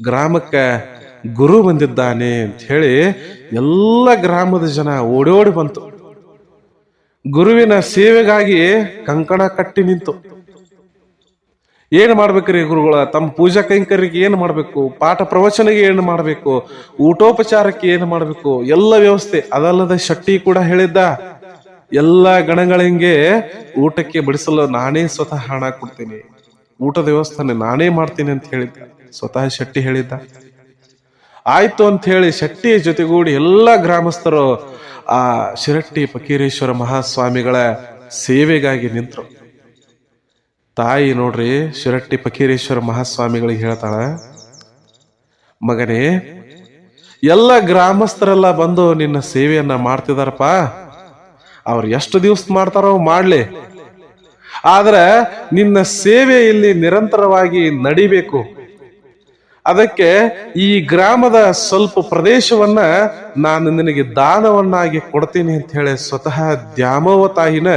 ಗ್ರಾಮಕ್ಕೆ ಗುರು ಬಂದಿದ್ದಾನೆ ಅಂತ ಹೇಳಿ ಎಲ್ಲ ಗ್ರಾಮದ ಜನ ಓಡೋಡಿ ಬಂತು. ಗುರುವಿನ ಸೇವೆಗಾಗಿ ಕಂಕಣ ಕಟ್ಟಿ ನಿಂತು. ಏನ್ ಮಾಡ್ಬೇಕ್ರಿ ಗುರುಗಳ? ತಮ್ಮ ಪೂಜಾ ಕೈಂಕರ್ಯಕ್ಕೆ ಏನು ಮಾಡಬೇಕು? ಪಾಠ ಪ್ರವಚನಗೆ ಏನು ಮಾಡಬೇಕು? ಊಟೋಪಚಾರಕ್ಕೆ ಏನು ಮಾಡಬೇಕು? ಎಲ್ಲ ವ್ಯವಸ್ಥೆ. ಅದಲ್ಲದೆ ಶೆಟ್ಟಿ ಕೂಡ ಹೇಳಿದ್ದ, ಎಲ್ಲ ಗಣಗಳಿಗೆ ಊಟಕ್ಕೆ ಬಡಿಸಲು ನಾನೇ ಸ್ವತಃ ಹಣ ಕೊಡ್ತೀನಿ. ಊಟದ ವ್ಯವಸ್ಥೆ ನಾನೇ ಮಾಡ್ತೀನಿ ಅಂತ ಹೇಳಿದ್ದ. ಸ್ವತಃ ಶೆಟ್ಟಿ ಹೇಳಿದ್ದ. ಆಯ್ತು ಅಂತ ಹೇಳಿ ಶೆಟ್ಟಿಯ ಜೊತೆಗೂಡಿ ಎಲ್ಲ ಗ್ರಾಮಸ್ಥರು ಆ ಶಿರಟ್ಟಿ ಫಕೀರೇಶ್ವರ ಮಹಾಸ್ವಾಮಿಗಳ ಸೇವೆಗಾಗಿ ನಿಂತರು. ತಾಯಿ ನೋಡ್ರಿ, ಶಿರಟ್ಟಿ ಫಕೀರೇಶ್ವರ ಮಹಾಸ್ವಾಮಿಗಳಿಗೆ ಹೇಳ್ತಾಳ, ಮಗನೇ, ಎಲ್ಲ ಗ್ರಾಮಸ್ಥರೆಲ್ಲ ಬಂದು ನಿನ್ನ ಸೇವೆಯನ್ನ ಮಾಡ್ತಿದಾರಪ್ಪ. ಅವ್ರು ಎಷ್ಟು ದಿವಸ ಮಾಡ್ತಾರೋ ಮಾಡ್ಲಿ. ಆದ್ರೆ ನಿನ್ನ ಸೇವೆ ಇಲ್ಲಿ ನಿರಂತರವಾಗಿ ನಡಿಬೇಕು. ಅದಕ್ಕೆ ಈ ಗ್ರಾಮದ ಸ್ವಲ್ಪ ಪ್ರದೇಶವನ್ನ ನಾನು ನಿನಗೆ ದಾನವನ್ನಾಗಿ ಕೊಡ್ತೀನಿ ಅಂತ ಹೇಳಿ ಸ್ವತಃ ದ್ಯಾಮವ್ವ ತಾಯಿನ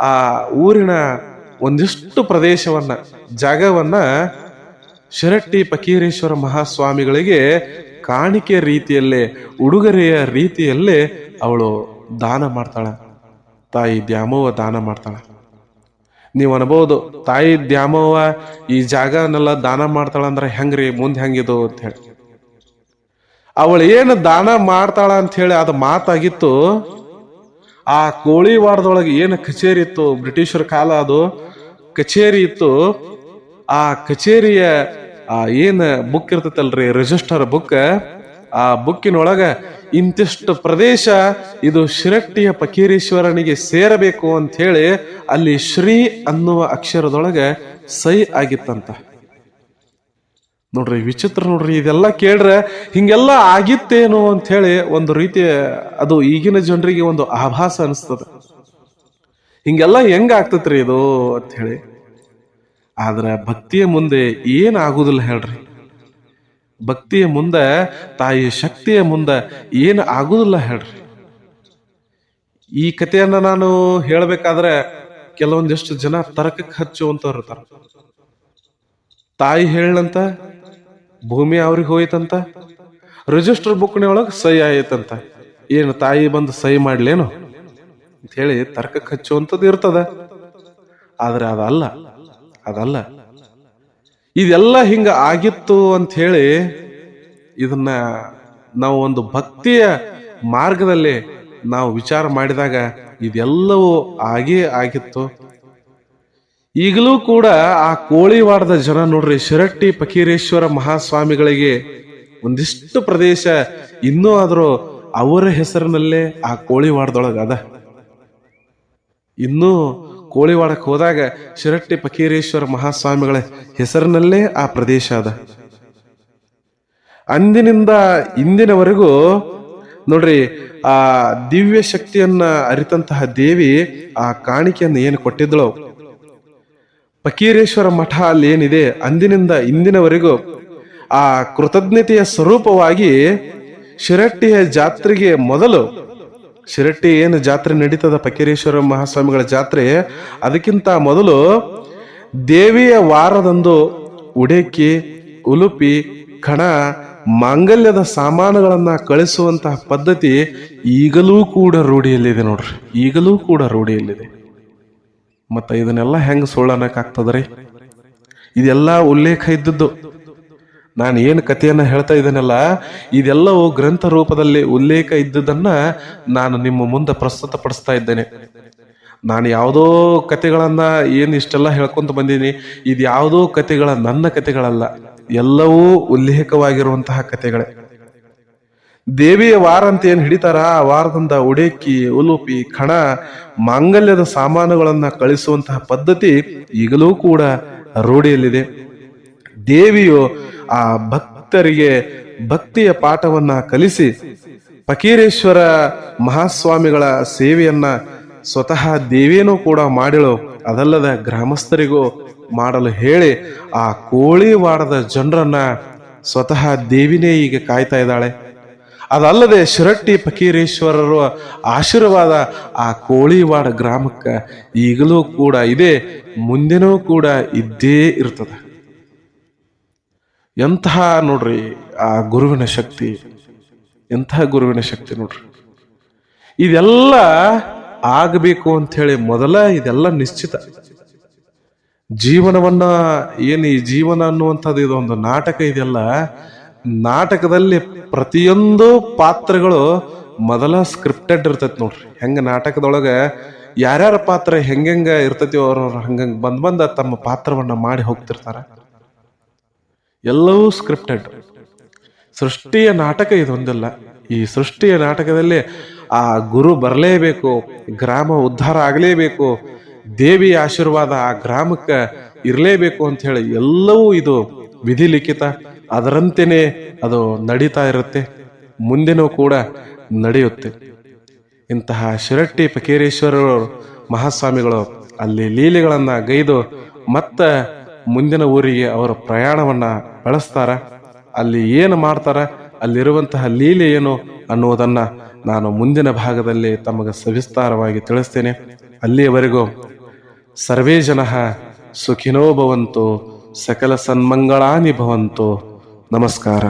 ಆ ಊರಿನ ಒಂದಿಷ್ಟು ಪ್ರದೇಶವನ್ನ, ಜಾಗವನ್ನ ಶಿರಟ್ಟಿ ಪಕೀರೇಶ್ವರ ಮಹಾಸ್ವಾಮಿಗಳಿಗೆ ಕಾಣಿಕೆ ರೀತಿಯಲ್ಲೇ, ಉಡುಗೊರೆಯ ರೀತಿಯಲ್ಲೇ ಅವಳು ದಾನ ಮಾಡ್ತಾಳೆ. ತಾಯಿ ದ್ಯಾಮವ್ವ ದಾನ ಮಾಡ್ತಾಳೆ. ನೀವು ಅನ್ಬೋದು, ತಾಯಿ ದ್ಯಾಮವ್ವ ಈ ಜಾಗನೆಲ್ಲ ದಾನ ಮಾಡ್ತಾಳ ಅಂದ್ರೆ ಹೆಂಗ್ರಿ, ಮುಂದೆ ಹೆಂಗಿದು ಅಂತ ಹೇಳಿ. ಅವಳು ಏನು ದಾನ ಮಾಡ್ತಾಳ ಅಂತ ಹೇಳಿ ಅದು ಮಾತಾಗಿತ್ತು ಆ ಕೋಳಿವಾಡದೊಳಗೆ ಏನು ಕಚೇರಿ ಇತ್ತು? ಬ್ರಿಟಿಷರ ಕಾಲ ಅದು. ಕಚೇರಿ ಇತ್ತು. ಆ ಕಚೇರಿಯ, ಆ, ಏನ್ ಬುಕ್ ಇರ್ತೈತಲ್ರಿ? ರಿಜಿಸ್ಟರ್ ಬುಕ್ ಆ ಬುಕ್ಕಿನೊಳಗ ಇಂತಿಷ್ಟು ಪ್ರದೇಶ ಇದು ಶಿರಟ್ಟಿಯ ಫಕೀರೇಶ್ವರನಿಗೆ ಸೇರಬೇಕು ಅಂತ ಹೇಳಿ ಅಲ್ಲಿ ಶ್ರೀ ಅನ್ನುವ ಅಕ್ಷರದೊಳಗೆ ಸೈ ಆಗಿತ್ತಂತ. ನೋಡ್ರಿ, ವಿಚಿತ್ರ ನೋಡ್ರಿ, ಇದೆಲ್ಲ ಕೇಳ್ರೆ ಹಿಂಗೆಲ್ಲ ಆಗಿತ್ತೇನು ಅಂತ ಹೇಳಿ ಒಂದು ರೀತಿ ಅದು ಈಗಿನ ಜನರಿಗೆ ಒಂದು ಆಭಾಸ ಅನಿಸ್ತದ. ಹಿಂಗೆಲ್ಲ ಹೆಂಗ ಆಗ್ತತ್ರಿ ಇದು ಅಂತ ಹೇಳಿ ಆದ್ರೆ ಭಕ್ತಿಯ ಮುಂದೆ ಏನ್ ಆಗುದಿಲ್ಲ ಹೇಳ್ರಿ. ಭಕ್ತಿಯ ಮುಂದೆ, ತಾಯಿ ಶಕ್ತಿಯ ಮುಂದೆ ಏನು ಆಗುದಿಲ್ಲ ಹೇಳ್ರಿ. ಈ ಕಥೆಯನ್ನ ನಾನು ಹೇಳ್ಬೇಕಾದ್ರೆ ಕೆಲವೊಂದಿಷ್ಟು ಜನ ತರ್ಕಕ್ಕೆ ಹಚ್ಚುವಂತವ್ರು ಇರ್ತಾರ. ತಾಯಿ ಹೇಳಂತ ಭೂಮಿ ಅವ್ರಿಗೆ ಹೋಯ್ತಂತ? ರಿಜಿಸ್ಟರ್ ಬುಕ್ನೆ ಒಳಗೆ ಸಹಿ ಆಯ್ತಂತ. ಏನು ತಾಯಿ ಬಂದು ಸಹಿ ಮಾಡ್ಲೇನು? ಅಂತ ಹೇಳಿ ತರ್ಕಕ್ಕೆ ಹಚ್ಚುವಂಥದ್ದು ಇರ್ತದ. ಆದ್ರೆ ಅದಲ್ಲ ಅದಲ್ಲ. ಇದೆಲ್ಲ ಹಿಂಗ ಆಗಿತ್ತು ಅಂತ ಹೇಳಿ ಇದನ್ನ ನಾವು ಒಂದು ಭಕ್ತಿಯ ಮಾರ್ಗದಲ್ಲಿ ನಾವು ವಿಚಾರ ಮಾಡಿದಾಗ ಇದೆಲ್ಲವೂ ಆಗೇ ಆಗಿತ್ತು. ಈಗಲೂ ಕೂಡ ಆ ಕೋಳಿವಾಡದ ಜನ ನೋಡ್ರಿ, ಶಿರಟ್ಟಿ ಫಕೀರೇಶ್ವರ ಮಹಾಸ್ವಾಮಿಗಳಿಗೆ ಒಂದಿಷ್ಟು ಪ್ರದೇಶ ಇನ್ನೂ ಆದರೂ ಅವರ ಹೆಸರಿನಲ್ಲೇ ಆ ಕೋಳಿವಾಡದೊಳಗ ಅದ. ಇನ್ನೂ ಕೋಳಿವಾಡಕ್ಕೆ ಹೋದಾಗ ಶಿರಟ್ಟಿ ಫಕೀರೇಶ್ವರ ಮಹಾಸ್ವಾಮಿಗಳ ಹೆಸರಿನಲ್ಲೇ ಆ ಪ್ರದೇಶ ಅದ. ಅಂದಿನಿಂದ ಇಂದಿನವರೆಗೂ ನೋಡ್ರಿ, ಆ ದಿವ್ಯ ಶಕ್ತಿಯನ್ನ ಅರಿತಂತಹ ದೇವಿ ಆ ಕಾಣಿಕೆಯನ್ನು ಏನು ಕೊಟ್ಟಿದ್ದಳು ಫಕೀರೇಶ್ವರ ಮಠ ಅಲ್ಲಿ ಏನಿದೆ? ಅಂದಿನಿಂದ ಇಂದಿನವರೆಗೂ ಆ ಕೃತಜ್ಞತೆಯ ಸ್ವರೂಪವಾಗಿ ಶಿರಟ್ಟಿಯ ಜಾತ್ರೆಗೆ ಮೊದಲು ಶಿರಟ್ಟಿ ಏನು ಜಾತ್ರೆ ನಡೀತದ? ಪಕೀರೇಶ್ವರ ಮಹಾಸ್ವಾಮಿಗಳ ಜಾತ್ರೆ. ಅದಕ್ಕಿಂತ ಮೊದಲು ದೇವಿಯ ವಾರದಂದು ಉಡೇಕಿ, ಉಲುಪಿ, ಕಣ, ಮಾಂಗಲ್ಯದ ಸಾಮಾನುಗಳನ್ನು ಕಳಿಸುವಂತಹ ಪದ್ಧತಿ ಈಗಲೂ ಕೂಡ ರೂಢಿಯಲ್ಲಿದೆ ನೋಡ್ರಿ. ಈಗಲೂ ಕೂಡ ರೂಢಿಯಲ್ಲಿದೆ. ಮತ್ತ ಇದನ್ನೆಲ್ಲ ಹೆಂಗ್ ಸುಳ್ಳನಕ್ಕಾಗ್ತದ್ರಿ ಇದೆಲ್ಲ ಉಲ್ಲೇಖ ಇದ್ದದ್ದು. ನಾನು ಏನು ಕಥೆಯನ್ನ ಹೇಳ್ತಾ ಇದ್ದೇನಲ್ಲ, ಇದೆಲ್ಲವೂ ಗ್ರಂಥ ರೂಪದಲ್ಲಿ ಉಲ್ಲೇಖ ಇದ್ದುದನ್ನು ನಾನು ನಿಮ್ಮ ಮುಂದೆ ಪ್ರಸ್ತುತಪಡಿಸ್ತಾ ಇದ್ದೇನೆ. ನಾನು ಯಾವುದೋ ಕಥೆಗಳನ್ನ ಏನು ಇಷ್ಟೆಲ್ಲ ಹೇಳ್ಕೊಂತ ಬಂದೀನಿ ಇದು ಯಾವುದೋ ಕತೆಗಳ ನನ್ನ ಕತೆಗಳಲ್ಲ ಎಲ್ಲವೂ ಉಲ್ಲೇಖವಾಗಿರುವಂತಹ ಕತೆಗಳೇ ದೇವಿಯ ವಾರ ಅಂತ ಏನು ಹಿಡಿತಾರ, ಆ ವಾರದಿಂದ ಉಡೇಕಿ, ಉಲುಪಿ, ಖಣ, ಮಾಂಗಲ್ಯದ ಸಾಮಾನುಗಳನ್ನು ಕಳಿಸುವಂತಹ ಪದ್ಧತಿ ಈಗಲೂ ಕೂಡ ರೂಢಿಯಲ್ಲಿದೆ. ದೇವಿಯು ಆ ಭಕ್ತರಿಗೆ ಭಕ್ತಿಯ ಪಾಠವನ್ನ ಕಲಿಸಿ ಫಕೀರೇಶ್ವರ ಮಹಾಸ್ವಾಮಿಗಳ ಸೇವೆಯನ್ನ ಸ್ವತಃ ದೇವಿಯನ್ನು ಕೂಡ ಮಾಡಿಳು. ಅದಲ್ಲದ ಗ್ರಾಮಸ್ಥರಿಗೂ ಮಾಡಲು ಹೇಳಿ ಆ ಕೋಳಿವಾಡದ ಜನರನ್ನ ಸ್ವತಃ ದೇವಿನೇ ಈಗ ಕಾಯ್ತಾ ಇದ್ದಾಳೆ. ಅದಲ್ಲದೆ ಶಿರಟ್ಟಿ ಫಕೀರೇಶ್ವರರ ಆಶೀರ್ವಾದ ಆ ಕೋಳಿವಾಡ ಗ್ರಾಮಕ್ಕೆ ಈಗಲೂ ಕೂಡ ಇದೆ, ಮುಂದೆನೂ ಕೂಡ ಇದ್ದೇ ಇರ್ತದೆ. ಎಂತಹ ನೋಡ್ರಿ ಆ ಗುರುವಿನ ಶಕ್ತಿ, ಎಂತಹ ಗುರುವಿನ ಶಕ್ತಿ ನೋಡ್ರಿ. ಇದೆಲ್ಲ ಆಗಬೇಕು ಅಂತ ಹೇಳಿ ಮೊದಲ ಇದೆಲ್ಲ ನಿಶ್ಚಿತ. ಜೀವನವನ್ನ, ಏನು ಈ ಜೀವನ ಅನ್ನುವಂಥದ್ದು ಇದೊಂದು ನಾಟಕ ಇದೆಯಲ್ಲ ನಾಟಕದಲ್ಲಿ ಪ್ರತಿಯೊಂದು ಪಾತ್ರಗಳು ಮೊದಲ ಸ್ಕ್ರಿಪ್ಟೆಡ್ ಇರ್ತೈತಿ ನೋಡ್ರಿ. ಹೆಂಗ ನಾಟಕದೊಳಗೆ ಯಾರ್ಯಾರ ಪಾತ್ರ ಹೆಂಗೆಂಗ ಇರ್ತೈತಿ ಅವ್ರವ್ರ ಹಂಗಂಗೆ ಬಂದ್ ಬಂದ ತಮ್ಮ ಪಾತ್ರವನ್ನ ಮಾಡಿ ಹೋಗ್ತಿರ್ತಾರ. ಎಲ್ಲವೂ ಸ್ಕ್ರಿಪ್ಟೆಡ್ ಸೃಷ್ಟಿಯ ನಾಟಕ ಇದೊಂದಿಲ್ಲ. ಈ ಸೃಷ್ಟಿಯ ನಾಟಕದಲ್ಲಿ ಆ ಗುರು ಬರಲೇಬೇಕು, ಗ್ರಾಮ ಉದ್ಧಾರ ಆಗಲೇಬೇಕು, ದೇವಿ ಆಶೀರ್ವಾದ ಆ ಗ್ರಾಮಕ್ಕೆ ಇರಲೇಬೇಕು ಅಂತ ಹೇಳಿ ಎಲ್ಲವೂ ಇದು ವಿಧಿ ಲಿಖಿತ ಅದರಂತೆಯೇ ಅದು ನಡೀತಾ ಇರುತ್ತೆ, ಮುಂದೆನೂ ಕೂಡ ನಡೆಯುತ್ತೆ. ಇಂತಹ ಶಿರಟ್ಟಿ ಫಕೀರೇಶ್ವರರು ಮಹಾಸ್ವಾಮಿಗಳು ಅಲ್ಲಿ ಲೀಲೆಗಳನ್ನ ಗೈದು ಮತ್ತ ಮುಂದಿನ ಊರಿಗೆ ಅವರ ಪ್ರಯಾಣವನ್ನ ಬೆಳೆಸ್ತಾರ. ಅಲ್ಲಿ ಏನು ಮಾಡ್ತಾರ, ಅಲ್ಲಿರುವಂತಹ ಲೀಲೆ ಏನು ಅನ್ನುವುದನ್ನ ನಾನು ಮುಂದಿನ ಭಾಗದಲ್ಲಿ ತಮಗೆ ಸವಿಸ್ತಾರವಾಗಿ ತಿಳಿಸ್ತೇನೆ. ಅಲ್ಲಿಯವರೆಗೂ ಸರ್ವೇ ಜನ ಸುಖಿನೋ ಭವಂತು, ಸಕಲ ಸನ್ಮಂಗಳಾನಿ ಭವಂತು. ನಮಸ್ಕಾರ